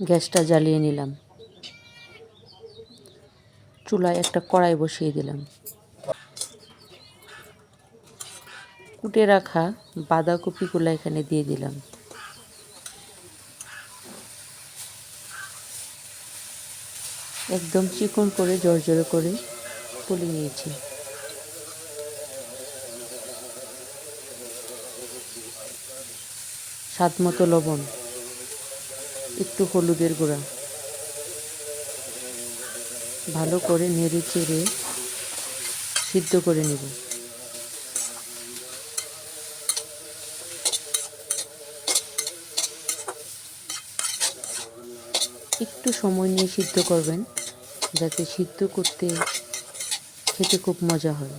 গ্যাসটা জ্বালিয়ে নিলাম। চুলায় একটা কড়াই বসিয়ে দিলাম। কুটে রাখা বাঁধাকপিগুলো এখানে দিয়ে দিলাম। একদম চিকন করে জর্জরে করে তুলে নিয়েছি। স্বাদ মতো লবণ। একটু হলুদের গুঁড়া। ভালো করে নেড়ে চেড়ে সিদ্ধ করে নেব। একটু সময় নিয়ে সিদ্ধ করবেন, যাতে সিদ্ধ করতে খেতে খুব মজা হয়।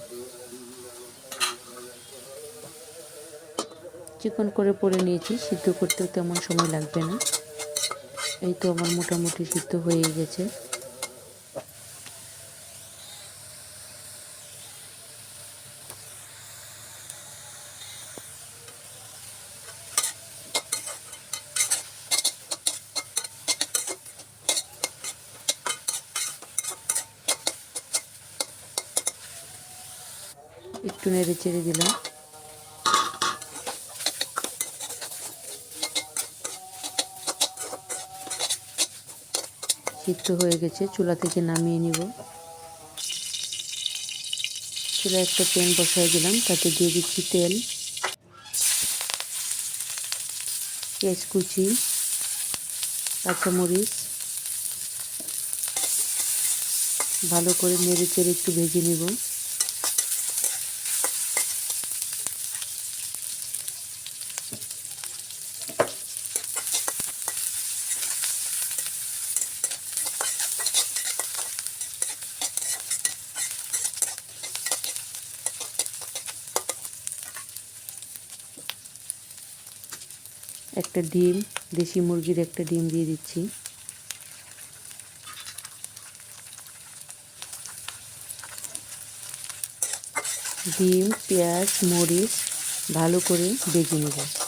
চিকন করে পরে নিয়েছি, সিদ্ধ করতেও তেমন সময় লাগবে না। এই তো আমার মোটামুটি সিদ্ধ হয়ে গেছে। একটু নেড়ে চেড়ে দিলাম। সিদ্ধ হয়ে গেছে, চুলা থেকে নামিয়ে নিব। চুলা একটা প্যান বসাই দিলাম, তাতে দিয়ে দিচ্ছি তেল, পেঁয়াজ কুচি, কাঁচামরিচ। ভালো করে নেড়ে চেড়ে একটু ভেজে নেব। একটা ডিম, দেশি মুরগির একটা ডিম দিয়ে দিচ্ছি। ডিম, পেঁয়াজ, মরিচ ভালো করে বেজে নেব।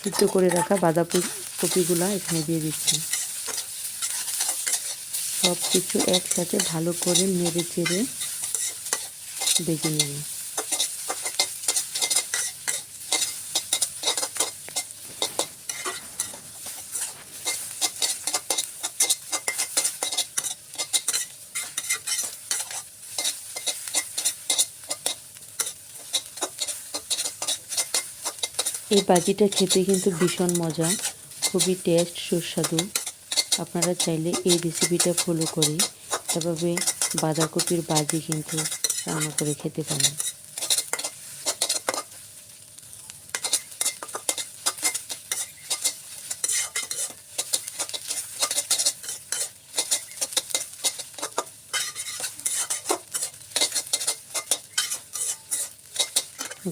সিদ্ধ করে রাখা বাঁধাকপি কপিগুলো এখানে দিয়ে দিচ্ছি। সব কিছু একসাথে ভালো করে নেড়ে চেড়ে দেখে নেব এই বাজিটা খেতে কিন্তু ভীষণ মজা, খুবই টেস্ট সুস্বাদু। আপনারা চাইলে এই রেসিপিটা ফলো করে এভাবে বাঁধাকপির বাজি কিন্তু রান্না করে খেতে পারেন।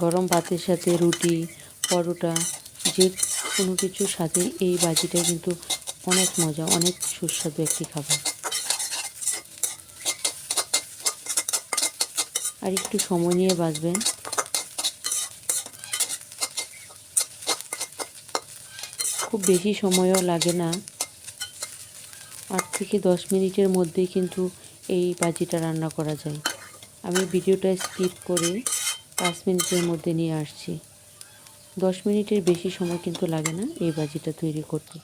গরম ভাতের সাথে রুটি পরোটা, যে কোনো কিছুর সাথে এই বাজিটা কিন্তু অনেক মজা, অনেক সুস্বাদু একটি খাবার। আর একটু সময় নিয়ে বাজবেন। খুব বেশি সময়ও লাগে না। আট থেকে দশ মিনিটের মধ্যেই কিন্তু এই বাজিটা রান্না করা যায়। আমি ভিডিওটা স্কিপ করে পাঁচ মিনিটের মধ্যে নিয়ে আসছি। দশ মিনিটের বেশি সময় কিন্তু লাগে না এই বাজিটা তৈরি করতে।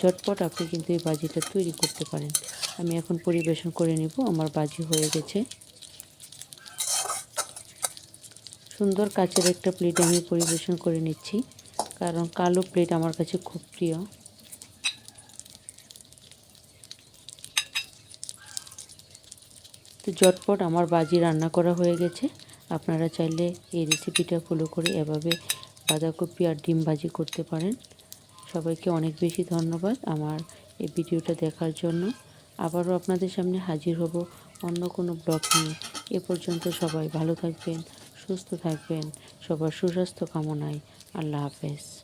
ঝটপট আপনি কিন্তু এই বাজিটা তৈরি করতে পারেন। আমি এখন পরিবেশন করে নেব, আমার বাজি হয়ে গেছে। সুন্দর কাচের একটা প্লেট আমি পরিবেশন করে নিচ্ছি, কারণ কালো প্লেট আমার কাছে খুব প্রিয়। তো ঝটপট আমার বাজি রান্না করা হয়ে গেছে। আপনারা চাইলে এই রেসিপিটা ফলো করে এভাবে বাঁধাকপি আর ডিম ভাজি করতে পারেন। সবাইকে অনেক বেশি ধন্যবাদ আমার এই ভিডিওটা দেখার জন্য। আবারও আপনাদের সামনে হাজির হব অন্য কোনো ব্লগ নিয়ে। এ পর্যন্ত সবাই ভালো থাকবেন, সুস্থ থাকবেন, সবার সুস্বাস্থ্য কামনায়। আল্লাহ হাফেজ।